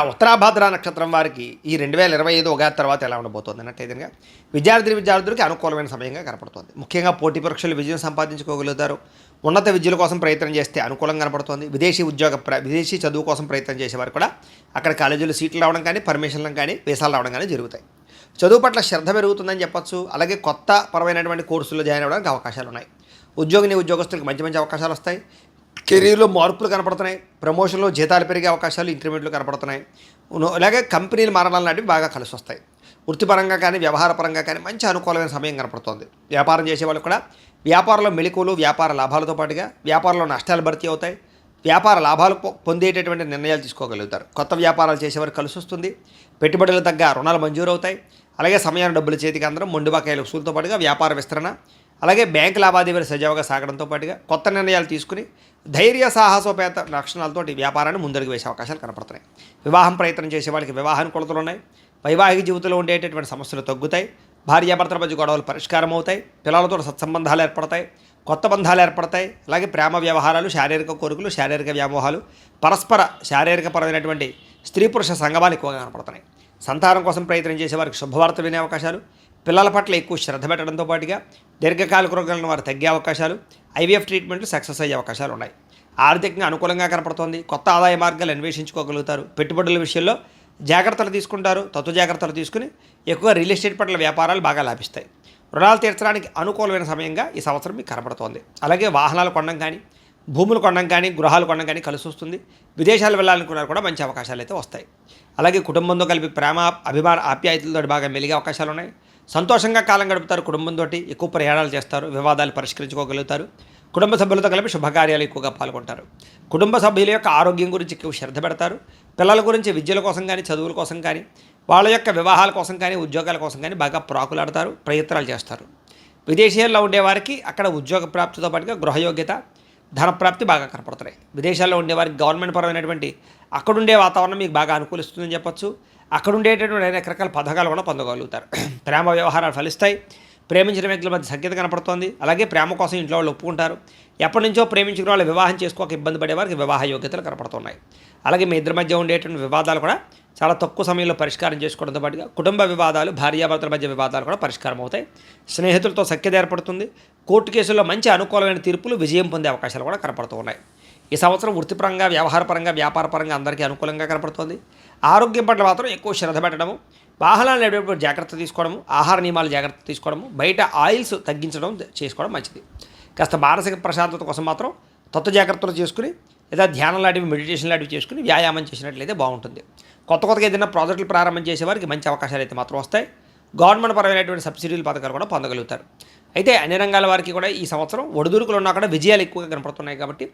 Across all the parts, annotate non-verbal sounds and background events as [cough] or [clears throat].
ఆ ఉత్తరాభాద్ర నక్షత్రం వారికి ఈ రెండు వేల ఇరవై ఐదు ఉగాది తర్వాత ఎలా ఉండబోతోంది అన్నట్టు విద్యార్థి విద్యార్థులకి అనుకూలమైన సమయంగా కనపడుతోంది. ముఖ్యంగా పోటీ పరీక్షలు విజయం సంపాదించుకోగలుగుతారు. ఉన్నత విద్యల కోసం ప్రయత్నం చేస్తే అనుకూలంగా కనపడుతోంది. విదేశీ ఉద్యోగ ప్ర విదేశీ చదువు కోసం ప్రయత్నం చేసేవారు కూడా అక్కడ కాలేజీలో సీట్లు రావడం కానీ పర్మిషన్లు కానీ వీసాలు రావడం కానీ జరుగుతాయి. చదువు పట్ల శ్రద్ధ పెరుగుతుందని చెప్పొచ్చు. అలాగే కొత్త పరమైనటువంటి కోర్సుల్లో జాయిన్ అవ్వడానికి అవకాశాలు ఉన్నాయి. ఉద్యోగిని ఉద్యోగస్తులకు మంచి మంచి అవకాశాలు వస్తాయి. కెరీర్లో మార్పులు కనపడుతున్నాయి. ప్రమోషన్లో జీతాలు పెరిగే అవకాశాలు ఇంక్రిమెంట్లు కనపడుతున్నాయి. అలాగే కంపెనీలు మారడం లాంటివి బాగా కలిసి వస్తాయి. వృత్తిపరంగా కానీ వ్యవహారపరంగా కానీ మంచి అనుకూలమైన సమయం కనపడుతోంది. వ్యాపారం చేసే వాళ్ళు కూడా వ్యాపారంలో మెళకువలు వ్యాపార లాభాలతో పాటుగా వ్యాపారంలో నష్టాలు భర్తీ అవుతాయి. వ్యాపార లాభాలు పొందేటటువంటి నిర్ణయాలు తీసుకోగలుగుతారు. కొత్త వ్యాపారాలు చేసేవారు కలిసి వస్తుంది. పెట్టుబడులు తగ్గ రుణాలు మంజూరు అవుతాయి అలాగే సమయాన్ని డబ్బులు చేతికి అందరం మొండి బకాయిల వసూలుతో పాటుగా వ్యాపార విస్తరణ అలాగే బ్యాంక్ లావాదేవీలు సజావుగా సాగడంతో పాటుగా కొత్త నిర్ణయాలు తీసుకుని ధైర్య సాహసోపేత లక్షణాలతోటి వ్యాపారాన్ని ముందడుగు వేసే అవకాశాలు కనపడుతున్నాయి. వివాహం ప్రయత్నం చేసే వాళ్ళకి వివాహానుకూలతలు ఉన్నాయి. వైవాహిక జీవితంలో ఉండేటటువంటి సమస్యలు తగ్గుతాయి. భార్యాభర్తల మధ్య గొడవలు పరిష్కారం అవుతాయి. పిల్లలతో సత్సంబంధాలు ఏర్పడతాయి. కొత్త బంధాలు ఏర్పడతాయి. అలాగే ప్రేమ వ్యవహారాలు శారీరక కోరికలు శారీరక వ్యామోహాలు పరస్పర శారీరకపరమైనటువంటి స్త్రీ పురుష సంగమాలు ఎక్కువగా కనపడుతున్నాయి. సంతానం కోసం ప్రయత్నం చేసే వారికి శుభవార్త వినే అవకాశాలు పిల్లల పట్ల ఎక్కువ శ్రద్ధ పెట్టడంతో పాటుగా దీర్ఘకాలిక రోగాలను వారు తగ్గే అవకాశాలు ఐవీఎఫ్ ట్రీట్మెంట్లు సక్సెస్ అయ్యే అవకాశాలు ఉన్నాయి. ఆర్థికంగా అనుకూలంగా కనపడుతోంది. కొత్త ఆదాయ మార్గాలు అన్వేషించుకోగలుగుతారు. పెట్టుబడుల విషయంలో జాగ్రత్తలు తీసుకుంటారు. తత్వ జాగ్రత్తలు తీసుకుని ఎక్కువ రియల్ ఎస్టేట్ పట్ల వ్యాపారాలు బాగా లాభిస్తాయి. రుణాలు తీర్చడానికి అనుకూలమైన సమయంగా ఈ సంవత్సరం మీకు కనపడుతోంది. అలాగే వాహనాలు కొనడం కానీ భూములు కొనడం కానీ గృహాలు కొనడం కానీ కలిసి వస్తుంది. విదేశాలు వెళ్ళాలనుకున్నారు కూడా మంచి అవకాశాలు అయితే వస్తాయి. అలాగే కుటుంబంతో కలిపి ప్రేమ అభిమాన ఆప్యాయతలతో బాగా మెలిగే అవకాశాలు ఉన్నాయి. సంతోషంగా కాలం గడుపుతారు కుటుంబంతో ఎక్కువ ప్రయాణాలు చేస్తారు వివాదాలు పరిష్కరించుకోగలుగుతారు. కుటుంబ సభ్యులతో కలిపి శుభకార్యాలు ఎక్కువగా పాల్గొంటారు. కుటుంబ సభ్యుల యొక్క ఆరోగ్యం గురించి ఎక్కువ శ్రద్ధ పెడతారు. పిల్లల గురించి విద్యల కోసం కానీ చదువుల కోసం కానీ వాళ్ళ యొక్క వివాహాల కోసం కానీ ఉద్యోగాల కోసం కానీ బాగా ప్రాకులాడతారు ప్రయత్నాలు చేస్తారు. విదేశీయాల్లో ఉండేవారికి అక్కడ ఉద్యోగ ప్రాప్తితో పాటుగా గృహయోగ్యత ధనప్రాప్తి బాగా కనపడుతున్నాయి. విదేశాల్లో ఉండేవారికి గవర్నమెంట్ పరమైనటువంటి అక్కడుండే వాతావరణం మీకు బాగా అనుకూలిస్తుందని చెప్పొచ్చు. అక్కడ ఉండేటటువంటి అనేక రకాల పథకాలు కూడా పొందగలుగుతారు. [clears throat] ప్రేమ వ్యవహారాలు ఫలిస్తాయి. ప్రేమించిన వ్యక్తుల మధ్య సఖ్యత కనపడుతోంది. అలాగే ప్రేమ కోసం ఇంట్లో వాళ్ళు ఒప్పుకుంటారు. ఎప్పటి నుంచో ప్రేమించిన వాళ్ళు వివాహం చేసుకోక ఇబ్బంది పడే వారికి వివాహ యోగ్యతలు కనపడుతున్నాయి. అలాగే మీ ఇద్దరి మధ్య ఉండేటువంటి వివాదాలు కూడా చాలా తక్కువ సమయంలో పరిష్కారం చేసుకోవడంతో పాటుగా కుటుంబ వివాదాలు భార్యాభర్తల మధ్య వివాదాలు కూడా పరిష్కారం అవుతాయి. స్నేహితులతో సఖ్యత ఏర్పడుతుంది. కోర్టు కేసుల్లో మంచి అనుకూలమైన తీర్పులు విజయం పొందే అవకాశాలు కూడా కనపడుతూ ఉన్నాయి ఈ సంవత్సరం వృత్తిపరంగా వ్యవహారపరంగా వ్యాపారపరంగా అందరికీ అనుకూలంగా కనపడుతోంది. ఆరోగ్యం పట్ల మాత్రం ఎక్కువ శ్రద్ధ పెట్టడము వాహనాలు నడిపేటప్పుడు జాగ్రత్త తీసుకోవడము ఆహార నియమాలు జాగ్రత్త తీసుకోవడము బయట ఆయిల్స్ తగ్గించడం చేసుకోవడం మంచిది. కాస్త మానసిక ప్రశాంతత కోసం మాత్రం తత్వ జాగ్రత్తలు చేసుకుని లేదా ధ్యానం లాంటివి మెడిటేషన్ లాంటివి చేసుకుని వ్యాయామం చేసినట్లయితే బాగుంటుంది. కొత్త కొత్తగా ఏదైనా ప్రాజెక్టులు ప్రారంభం చేసేవారికి మంచి అవకాశాలు అయితే మాత్రం వస్తాయి. గవర్నమెంట్ పరమైనటువంటి సబ్సిడీల పథకాలు కూడా పొందగలుగుతారు. అయితే అన్ని రంగాల వారికి కూడా ఈ సంవత్సరం ఒడిదుడుకులు ఉన్నా కూడా విజయాలు ఎక్కువగా కనపడుతున్నాయి కాబట్టి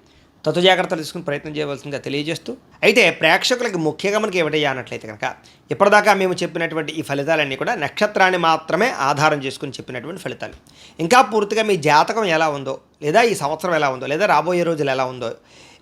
తత్వ జాగ్రత్తలు తీసుకుని ప్రయత్నం చేయవలసిందిగా తెలియజేస్తూ అయితే ప్రేక్షకులకి ముఖ్యంగా మనకి ఏమిటయ్యా అన్నట్లయితే కనుక ఇప్పటిదాకా మేము చెప్పినటువంటి ఈ ఫలితాలన్నీ కూడా నక్షత్రాన్ని మాత్రమే ఆధారం చేసుకుని చెప్పినటువంటి ఫలితాలు. ఇంకా పూర్తిగా మీ జాతకం ఎలా ఉందో లేదా ఈ సంవత్సరం ఎలా ఉందో లేదా రాబోయే రోజులు ఎలా ఉందో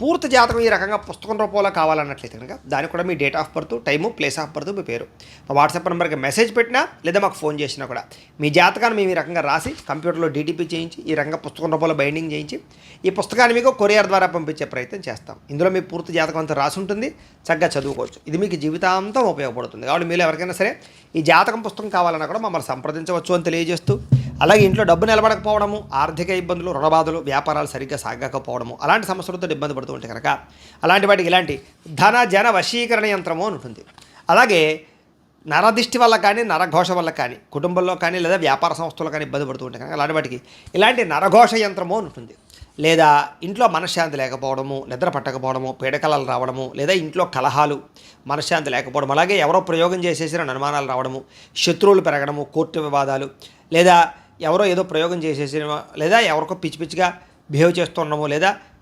పూర్తి జాతకం ఈ రకంగా పుస్తకం రూపంలో కావాలన్నట్లయితే కనుక దానికి కూడా మీ date of birth time place of birth మీ పేరు. మా వాట్సాప్ నెంబర్కి మెసేజ్ పెట్టినా లేదా మాకు ఫోన్ చేసినా కూడా మీ జాతకాన్ని మేము ఈ రకంగా రాసి కంప్యూటర్లో డీటీపీ చేయించి ఈ రకంగా పుస్తకం రూపంలో బైండింగ్ చేయించి ఈ పుస్తకాన్ని మీకు కొరియర్ ద్వారా పంపించే ప్రయత్నం చేస్తాం. ఇందులో మీ పూర్తి జాతకం అంతా రాసి ఉంటుంది. చక్కగా చదువుకోవచ్చు. ఇది మీకు జీవితాంతం ఉపయోగపడుతుంది. కాబట్టి మీరు ఎవరికైనా సరే ఈ జాతకం పుస్తకం కావాలన్నా కూడా మమ్మల్ని సంప్రదించవచ్చు అని తెలియజేస్తూ అలాగే ఇంట్లో డబ్బు నిలబడకపోవడము ఆర్థిక ఇబ్బందులు రుణబాధలు వ్యాపారాలు సరిగ్గా సాగకపోవడము అలాంటి సమస్యలతో ఇబ్బంది పడుతూ ఉంటే కనుక అలాంటి వాటికి ఇలాంటి ధన జన వశీకరణ యంత్రము అని ఉంటుంది. అలాగే నరదిష్టి వల్ల కానీ నరఘోష వల్ల కానీ కుటుంబంలో కానీ లేదా వ్యాపార సంస్థలో కానీ ఇబ్బంది పడుతూ ఉంటాయి కనుక అలాంటి వాటికి ఇలాంటి నరఘోష యంత్రము అని ఉంటుంది. లేదా ఇంట్లో మనశ్శాంతి లేకపోవడము నిద్ర పట్టకపోవడము పీడకలలు రావడము లేదా ఇంట్లో కలహాలు మనశ్శాంతి లేకపోవడం అలాగే ఎవరో ప్రయోగం చేసేసిన అనుమానాలు రావడము శత్రువులు పెరగడము కోర్టు వివాదాలు లేదా ఎవరో ఏదో ప్రయోగం చేసేసిన లేదా ఎవరికో పిచ్చి పిచ్చిగా బిహేవ్ చేస్తుండము లేదా